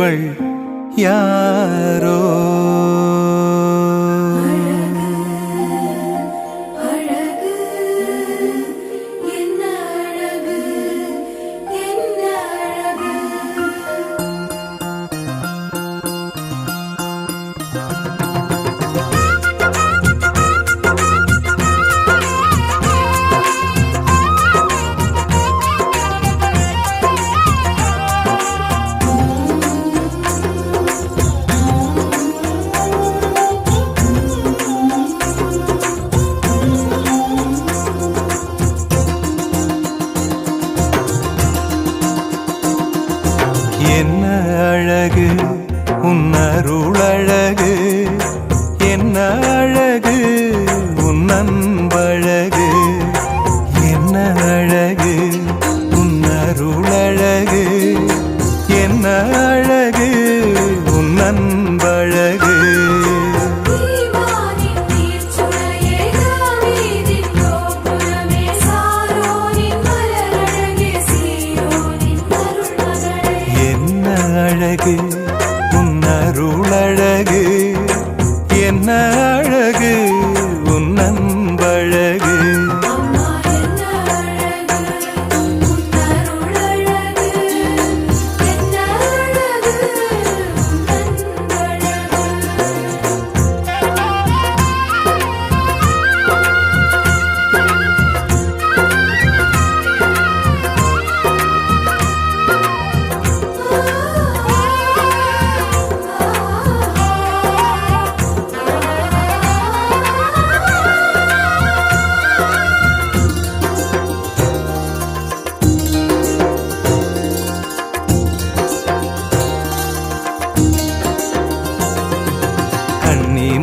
இவள் யாரோ அழகு உன் அருளழகு. என்ன அழகு உன்னன்பழகு என்ன அழகு உன் அருளழகு. என்ன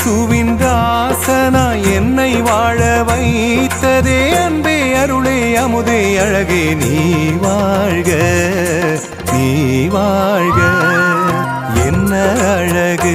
இயேசுவின் ராசனா என்னை வாழ வைத்ததே அன்பே அருளே அமுதே அழகே நீ வாழ்க நீ வாழ்க. என்ன அழகு?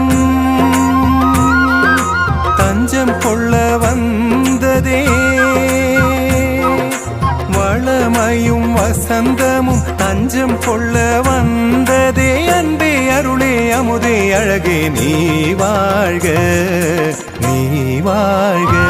வசந்தமும் தஞ்சம் கொள்ள வந்ததே அன்பே அருளே அமுதே அழகே நீ வாழ்க நீ வாழ்க.